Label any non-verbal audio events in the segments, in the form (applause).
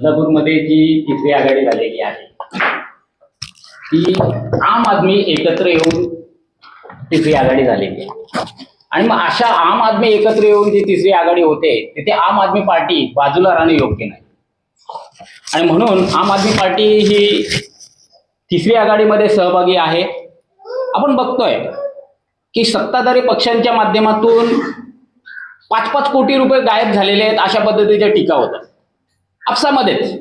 बदलापूरमध्ये जी तिसरी आघाडी झालेली आहे ती आम आदमी एकत्र येऊन तिसरी आघाडी झालेली आहे. आणि मग अशा आम आदमी एकत्र येऊन जी तिसरी आघाडी होते तिथे आम आदमी पार्टी बाजूला राहणं योग्य नाही. आणि म्हणून आम आदमी पार्टी ही तिसरी आघाडीमध्ये सहभागी आहे. आपण बघतोय की सत्ताधारी पक्षांच्या माध्यमातून पाच पाच कोटी रुपये गायब झालेले आहेत अशा पद्धतीच्या टीका होतात. आपसामध्येच.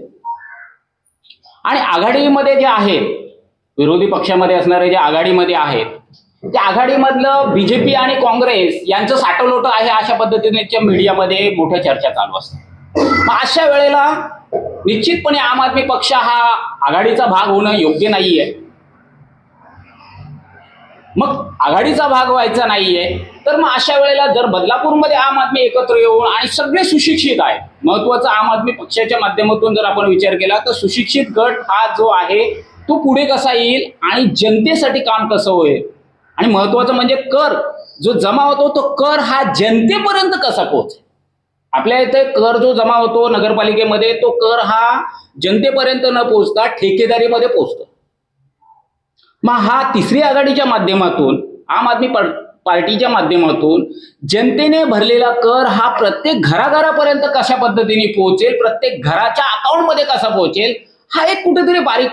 आणि आघाडीमध्ये जे आहेत विरोधी पक्षामध्ये असणारे जे आघाडीमध्ये आहेत त्या आघाडीमधलं बीजेपी आणि काँग्रेस यांचं साठवलोट आहे अशा पद्धतीने मीडियामध्ये मोठ्या चर्चा चालू असतात. मग अशा वेळेला निश्चितपणे आम आदमी पक्ष हा आघाडीचा भाग होणं योग्य नाहीये. मग आघाडीचा भाग व्हायचा नाहीये तर मग अशा वेळेला जर बदलापूरमध्ये आम आदमी एकत्र येऊन आणि सगळे सुशिक्षित आहेत महत्त्वाचा आम आदमी पक्षाच्या माध्यमातून जर आपण विचार केला तर सुशिक्षित गट हा जो आहे तो पुढे कसा येईल आणि जनतेसाठी काम कसं होईल? आणि महत्वाचं म्हणजे कर जो जमा होतो तो कर हा जनतेपर्यंत कसा पोहोचेल? आपल्या इथे कर जो जमा होतो नगरपालिकेमध्ये तो कर हा जनतेपर्यंत न पोहोचता ठेकेदारीमध्ये पोहोचतो. मग हा तिसरी आघाडीच्या माध्यमातून आम आदमी पार्टीच्या माध्यमातून जनतेने भरलेला कर हा प्रत्येक घराघरापर्यंत कशा पद्धतीने पोहोचेल प्रत्येक घराच्या अकाउंटमध्ये कसा पोहोचेल हा एक कुठेतरी बारीक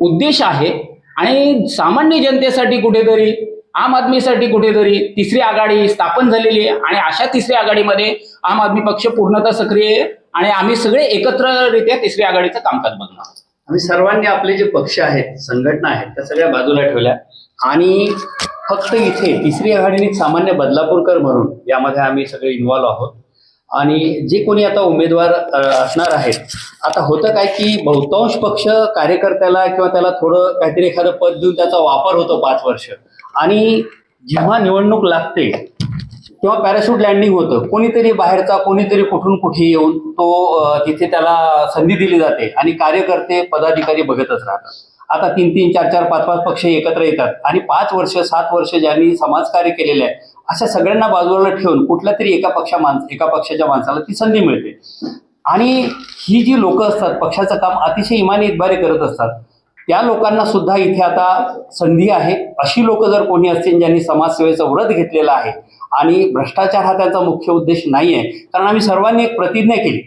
उद्देश आहे. आणि सामान्य जनतेसाठी कुठेतरी आम आदमीसाठी कुठेतरी तिसरी आघाडी स्थापन झालेली आहे. आणि अशा तिसऱ्या आघाडीमध्ये आम आदमी पक्ष पूर्णतः सक्रिय आहे आणि आम्ही सगळे एकत्ररित्या तिसऱ्या आघाडीचं कामकाज बघणार आहोत. आम्ही सर्वांनी आपले जे पक्ष आहेत संघटना आहेत त्या सगळ्या बाजूला ठेवल्या. आणि फक्त इथे तिसरी आघाडीने सामान्य बदलापूरकर म्हणून यामध्ये आम्ही सगळे इन्व्हॉल्व आहोत. आणि जे कोणी आता उमेदवार असणार आहेत आता होतं काय की बहुतांश पक्ष कार्यकर्त्याला किंवा त्याला थोडं काहीतरी एखादं पद देऊन त्याचा वापर होतो पाच वर्ष. आणि जेव्हा निवडणूक लागते किंवा पॅराशूट लँडिंग होतं. कोणीतरी बाहेरचा कोणीतरी कुठून कुठे येऊन तो तिथे त्याला संधी दिली जाते आणि कार्यकर्ते पदाधिकारी बघतच राहतात. आता तीन तीन चार चार पाच पाच पक्ष एकत्र येतात. आणि पाच वर्ष सात वर्ष ज्यांनी समाजकार्य केलेलं आहे अशा सगळ्यांना बाजूला ठेवून कुठल्या तरी एका पक्षा माणस एका पक्षाच्या माणसाला ती संधी मिळते. आणि ही जी लोक असतात पक्षाचं काम अतिशय इमानी इतबारे करत असतात त्या लोकांना सुद्धा इथे आता संधी आहे. अशी लोक जर कोणी असतील ज्यांनी समाजसेवेचं व्रत घेतलेलं आहे आणि भ्रष्टाचार हा त्यांचा मुख्य उद्देश नाही आहे कारण आम्ही सर्वांनी एक प्रतिज्ञा केली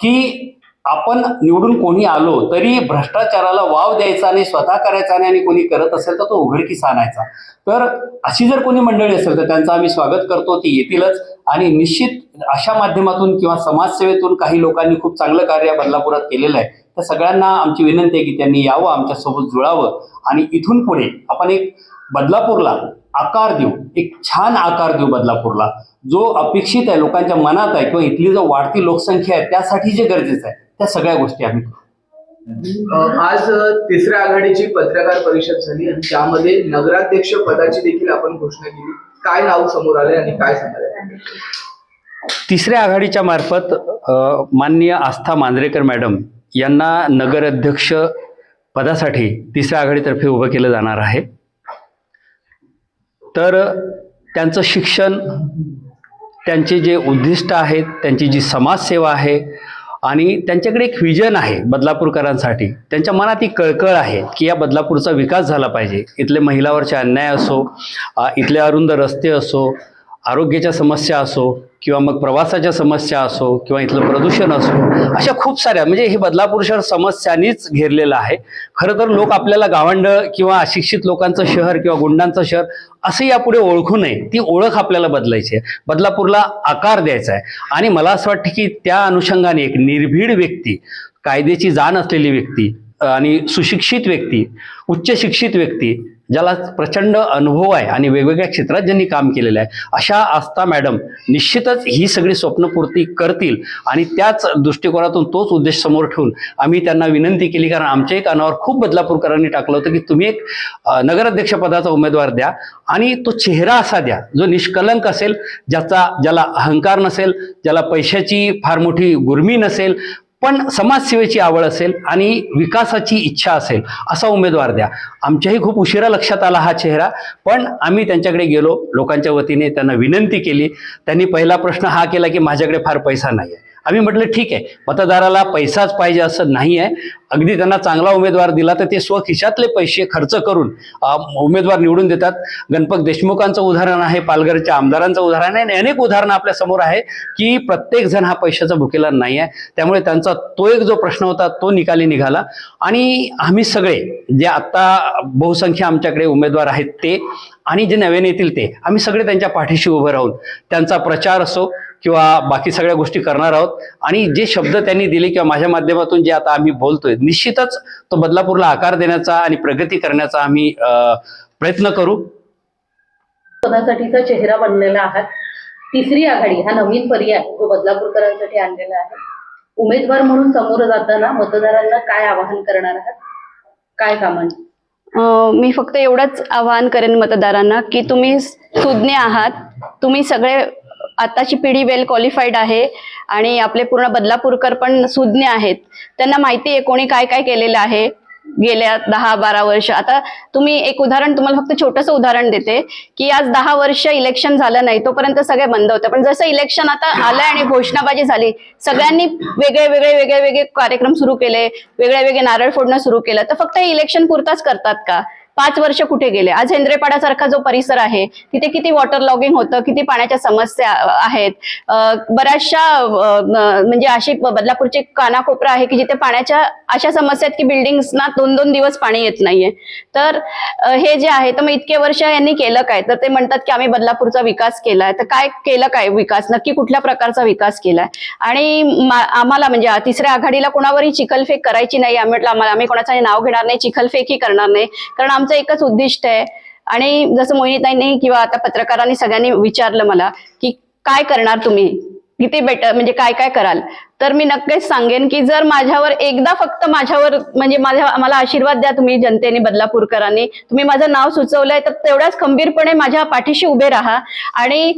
की आपण निवडून कोणी आलो तरी भ्रष्टाचाराला वाव द्यायचा आणि स्वतः करायचा नाही आणि कोणी करत असेल तर तो उघडकीस आणायचा. तर अशी जर कोणी मंडळी असेल तर त्यांचं आम्ही स्वागत करतो ती येतीलच. आणि निश्चित अशा माध्यमातून किंवा समाजसेवेतून काही लोकांनी खूप चांगलं कार्य बदलापुरात केलेलं आहे. तर सगळ्यांना आमची विनंती आहे की त्यांनी यावं आमच्यासोबत जुळावं. आणि इथून पुढे आपण एक बदलापूरला आकार देऊ एक छान आकार देऊ बदलापूरला. जो अपेक्षित आहे लोकांच्या मनात आहे किंवा इथली जो वाढती लोकसंख्या आहे त्यासाठी जे गरजेचं आहे. त्या सगळ्या गोष्टी आम्ही करू. आज तिसऱ्या आघाडीची पत्रकार परिषद झाली आणि त्यामध्ये नगराध्यक्ष पदाची देखील आपण घोषणा केली. काय नाव समोर आले आणि काय सांगाले? तिसऱ्या आघाडीच्या मार्फत माननीय आस्था मांजरेकर मॅडम यांना नगराध्यक्ष पदासाठी तिसऱ्या आघाडीतर्फे उभं केलं जाणार आहे. तर त्यांचं शिक्षण त्यांचे जे उद्दिष्ट आहेत त्यांची जी समाजसेवा आहे आणि त्यांच्याकडे एक विजन आहे बदलापूरकरांसाठी. त्यांच्या मनात ही कळकळ आहे की या बदलापूरचा विकास झाला पाहिजे. इथले महिलावरचे अन्याय असो इथले अरुंद रस्ते असो आरोग्याच्या समस्या असो किंवा मग प्रवासाच्या समस्या असो किंवा इथलं प्रदूषण असो अशा खूप साऱ्या म्हणजे हे बदलापूर शहर समस्यांनीच घेरलेलं आहे. खरं तर लोक आपल्याला गावंड किंवा अशिक्षित लोकांचं शहर किंवा गुंडांचं शहर असं यापुढे ओळखू नये. ती ओळख आपल्याला बदलायची आहे. बदलापूरला आकार द्यायचा आहे. आणि मला असं वाटतं की त्या अनुषंगाने एक निर्भीड व्यक्ती कायद्याची जाण असलेली व्यक्ती आणि सुशिक्षित व्यक्ती उच्च शिक्षित व्यक्ती ज्याला प्रचंड अनुभव आहे आणि वेगवेगळ्या क्षेत्रात ज्यांनी काम केलेलं आहे. अशा आस्था मॅडम निश्चितच ही सगळी स्वप्नपूर्ती करतील आणि त्याच दृष्टिकोनातून तोच उद्देश समोर ठेवून आम्ही त्यांना विनंती केली कारण आमच्या एक अनावर खूप बदलापूरकरांनी टाकलं होतं की तुम्ही एक नगराध्यक्षपदाचा उमेदवार द्या आणि तो चेहरा असा द्या जो निष्कलंक असेल ज्याचा ज्याला अहंकार नसेल ज्याला पैशाची फार मोठी गुर्मी नसेल पण समाजसेवेची आवड असेल आणि विकासाची इच्छा असेल असा उमेदवार द्या. आमच्याही खूप उशिरा लक्षात आला हा चेहरा पण आम्ही त्यांच्याकडे गेलो लोकांच्या वतीने त्यांना विनंती केली. त्यांनी पहिला प्रश्न हा केला की माझ्याकडे फार पैसा नाही आहे आम्ही म्हटलं ठीक आहे मतदाराला पैसाच पाहिजे असं नाही आहे अगदी त्यांना चांगला उमेदवार दिला तर ते स्वखिशातले पैसे खर्च करून उमेदवार निवडून देतात. गणपत देशमुखांचं उदाहरण आहे पालघरच्या आमदारांचं उदाहरण आहे आणि अनेक उदाहरणं आपल्यासमोर आहे की प्रत्येक जण हा पैशाचा भुकेला नाही आहे त्यामुळे त्यांचा तो एक जो प्रश्न होता तो निकाली निघाला. आणि आम्ही सगळे जे आत्ता बहुसंख्य आमच्याकडे उमेदवार आहेत ते आणि जे नव्याने येतील ते आम्ही सगळे त्यांच्या पाठीशी उभं राहून त्यांचा प्रचार असो किंवा बाकी सगळ्या गोष्टी करणार आहोत. आणि जे शब्द त्यांनी दिले किंवा माझ्या माध्यमातून जे आता आम्ही बोलतोय निश्चितच तो बदलापूरला आकार देण्याचा आणि प्रगती करण्याचा आम्ही प्रयत्न करू. पदासाठीचा चेहरा बनलेला आहात. तिसरी आघाडी हा नवीन पर्याय जो बदलापूरकरांसाठी आणलेला आहे. उमेदवार म्हणून समोर जाताना मतदारांना काय आवाहन करणार आहात? काय कामांची अं, मी फक्त एवढंच आवाहन करेन मतदारांना की तुम्ही सुज्ञ आहात. तुम्ही सगळे आताची पिढी वेल क्वालिफाईड आहे आणि आपले पूर्ण बदलापूरकर पण सुज्ञ आहेत. त्यांना माहिती आहे कोणी काय काय केलेलं आहे गेल्या दहा बारा वर्ष. आता तुम्ही एक उदाहरण तुम्हाला फक्त छोटंसं उदाहरण देते की आज दहा वर्ष इलेक्शन झालं नाही तोपर्यंत सगळे बंद होते. पण जसं इलेक्शन आता आलं आणि घोषणाबाजी झाली सगळ्यांनी वेगळे वेगळे वेगळे वेगळे कार्यक्रम सुरू केले वेगळे वेगळे नारळ फोडणं सुरू केलं तर फक्त हे इलेक्शन पुरताच करतात का? पाच वर्ष कुठे गेले? आज हेंद्रेपाड्यासारखा जो परिसर आहे तिथे किती वॉटर लॉगिंग होतं किती पाण्याच्या समस्या आहेत? बऱ्याचशा म्हणजे अशी बदलापूरची कानाकोपरा आहे की जिथे पाण्याच्या अशा समस्या आहेत की बिल्डिंग्सना दोन दोन दिवस पाणी येत नाहीये. तर हे जे आहे तर मग इतके वर्ष यांनी केलं काय? तर ते म्हणतात की आम्ही बदलापूरचा विकास केलाय. तर काय केलं काय विकास? नक्की कुठल्या प्रकारचा विकास केलाय? आणि आम्हाला म्हणजे तिसऱ्या आघाडीला कोणावरही चिखलफेक करायची नाही. आम्ही म्हटलं आम्हाला आम्ही कोणाचं नाव घेणार नाही चिखलफेकही करणार नाही. कारण आमचं एकच उद्दिष्ट आहे. आणि जसं मोहिनीताईंनी किंवा आता पत्रकारांनी सगळ्यांनी विचारलं मला की काय करणार तुम्ही? किती बेटर म्हणजे काय काय कराल? तर मी नक्कीच सांगेन की जर माझ्यावर एकदा फक्त माझ्यावर म्हणजे माझ्या मला आशीर्वाद द्या तुम्ही जनतेने बदलापूरकरांनी. तुम्ही माझं नाव सुचवलंय तर तेवढ्याच खंबीरपणे माझ्या पाठीशी उभे राहा. आणि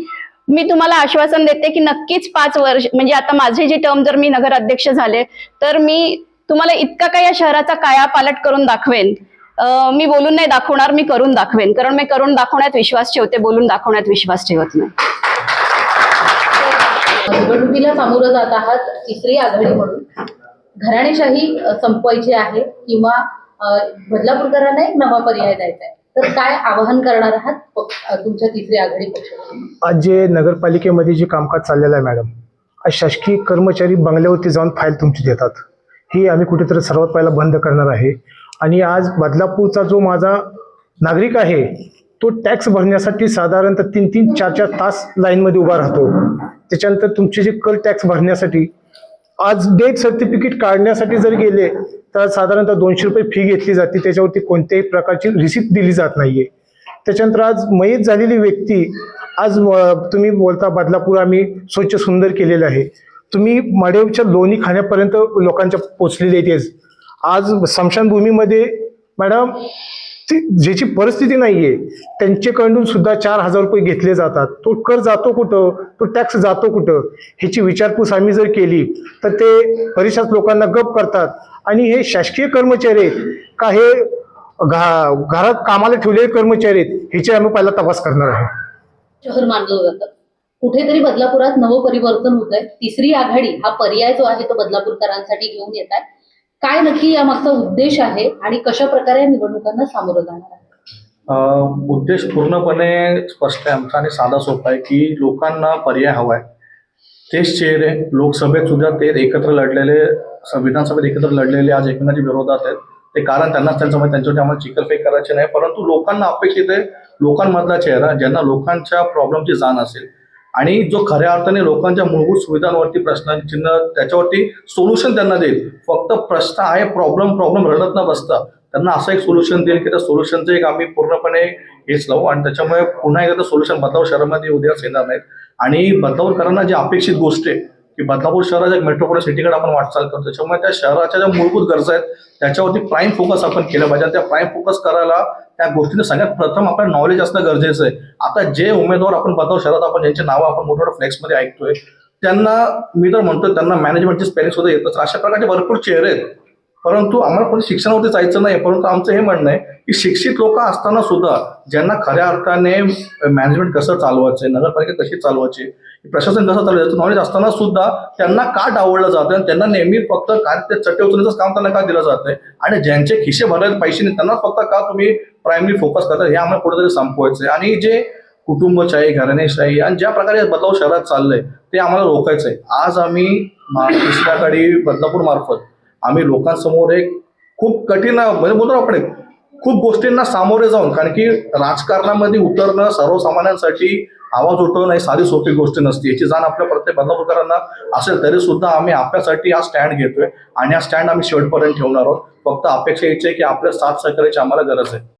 मी तुम्हाला आश्वासन देते की नक्कीच पाच वर्ष म्हणजे आता माझे जे टर्म जर मी नगर अध्यक्ष झाले तर मी तुम्हाला इतका काही या शहराचा काया पालट करून दाखवेन. मी बोलून नाही दाखवणार मी करून दाखवेन. कारण मी करून दाखवण्यात विश्वास ठेवते बोलून दाखवण्यात विश्वास ठेवत नाही. निवडणुकीला सामोरं जात आहात तिसरी आघाडी म्हणून. घराणेशाही संपवायची आहे किंवा बदलापूरकरांना एक नवा पर्याय द्यायचा आहे. तर काय आवाहन करणार आहात तुमच्या तिसरी आघाडी आज जे नगरपालिकेमध्ये जे कामकाज चाललेलं आहे मॅडम आज शासकीय कर्मचारी बंगल्यावरती जाऊन फाईल तुमची देतात. ही आम्ही कुठेतरी सर्वात पहिला बंद करणार आहे. आणि आज बदलापूरचा जो माझा नागरिक आहे तो टॅक्स भरण्यासाठी साधारणतः तीन तीन चार चार तास लाईनमध्ये उभा राहतो. त्याच्यानंतर तुमचे जे कर टॅक्स भरण्यासाठी आज डेथ सर्टिफिकेट काढण्यासाठी जर गेले तर साधारणतः दोनशे रुपये फी घेतली जाते. त्याच्यावरती कोणत्याही प्रकारची रिसिप्ट दिली जात नाहीये. त्याच्यानंतर आज मयत झालेली व्यक्ती आज तुम्ही बोलता बदलापूर आम्ही स्वच्छ सुंदर केलेलं आहे. तुम्ही मडेवच्या लोणी खाण्यापर्यंत लोकांच्या पोचलेले आहेत. आज स्मशानभूमीमध्ये मॅडम ती ज्याची परिस्थिती नाहीये त्यांच्याकडून सुद्धा चार हजार रुपये घेतले जातात. तो कर जातो कुठं? तो टॅक्स जातो कुठं? ह्याची विचारपूस आम्ही जर केली तर ते बरेचशाच लोकांना गप करतात. आणि हे शासकीय कर्मचारी आहेत का हे घा घरात कामाला ठेवलेले कर्मचारी आहेत ह्याची आम्ही पहिला तपास करणार आहे. शहर मानलं जातं. कुठेतरी बदलापुरात नवं परिवर्तन होत आहे तिसरी आघाडी हा पर्याय जो आहे तो बदलापूरकरांसाठी घेऊन येत आहे. काय नक्की या मागचा उद्देश आहे आणि कशा प्रकारे या निवडणुकांना सामोरं जाणार आहे? उद्देश पूर्णपणे स्पष्ट आहे. आमचा आणि साधा सोपा आहे की लोकांना पर्याय हवा आहे. तेच चेहरे लोकसभेत सुद्धा ते एकत्र लढलेले स- विधानसभेत एकत्र लढलेले आज एकमेकांच्या विरोधात आहेत. ते कारण त्यांनाच त्यांचं म्हणजे त्यांच्यावरती आम्हाला चिकलफेक करायचे नाही. परंतु लोकांना अपेक्षित आहे लोकांमधला चेहरा ज्यांना लोकांच्या प्रॉब्लेमची जाण असेल आणि जो खऱ्या अर्थाने लोकांच्या मूलभूत सुविधांवरती प्रश्नांचिन्ह त्याच्यावरती सोल्युशन त्यांना देईल. फक्त प्रश्न आहे प्रॉब्लेम प्रॉब्लेम रडत न बसता. त्यांना असं एक सोल्युशन देईल की त्या सोल्युशनचं एक आम्ही पूर्णपणे हेच लावू. आणि त्याच्यामुळे पुन्हा एकदा सोल्युशन बदलाव शहरामध्ये उद्याच येणार नाहीत. आणि बदलापूरकरांना जी अपेक्षित गोष्ट आहे की बदलापूर शहराच्या एक सिटीकडे आपण वाटचाल करतो. त्याच्यामुळे त्या शहराच्या ज्या मूलभूत गरजा आहेत त्याच्यावरती प्राईम फोकस आपण केलं पाहिजे. त्या प्राईम फोकस करायला त्या गोष्टीने सगळ्यात प्रथम आपल्याला नॉलेज असणं गरजेचं आहे. आता जे उमेदवार आपण बदलाव शहरात आपण ज्यांचे नावं आपण मोठमोठ्या फ्लेक्समध्ये ऐकतोय त्यांना मी तर म्हणतो त्यांना मॅनेजमेंटची स्पेलिंग सुद्धा येतच अशा प्रकारचे भरपूर चेहरे आहेत. परंतु आम्हाला पण शिक्षणावरती जायचं नाही परंतु आमचं हे म्हणणं आहे की शिक्षित लोक असताना सुद्धा ज्यांना खऱ्या अर्थाने मॅनेजमेंट कसं चालवायचं नगरपालिका कशी चालवायची प्रशासन कसं चालवायचं नॉलेज असताना सुद्धा त्यांना का डावळलं जातं आणि त्यांना नेहमी फक्त काय ते चटे उचलण्याचंच काम त्यांना का दिलं जातंय? आणि ज्यांचे खिशे भरायला पैसे नाही त्यांना फक्त का तुम्ही प्रायमरी फोकस करता हे आम्हाला कुठेतरी संपवायचं आणि जे कुटुंबशाही घराणेशाही आणि ज्या प्रकारे बदलाव शहरात चाललंय ते आम्हाला रोखायचं आहे आज आम्ही मा- (coughs) बदलापूर मार्फत आम्ही लोकांसमोर एक खूप कठीण म्हणजे बोलतो आपण एक, खूप गोष्टींना सामोरे जाऊन कारण की राजकारणामध्ये उतरणं सर्वसामान्यांसाठी आवाज उठवणं ही साधी सोपी गोष्ट नसते. याची जाण आपल्या प्रत्येक बदलापूरकरांना असेल तरी सुद्धा आम्ही आपल्यासाठी हा स्टँड घेतोय आणि हा स्टँड आम्ही शेवटपर्यंत ठेवणार आहोत. फक्त अपेक्षा याची आहे की आपल्या साथ सहकार्याची आम्हाला गरज आहे.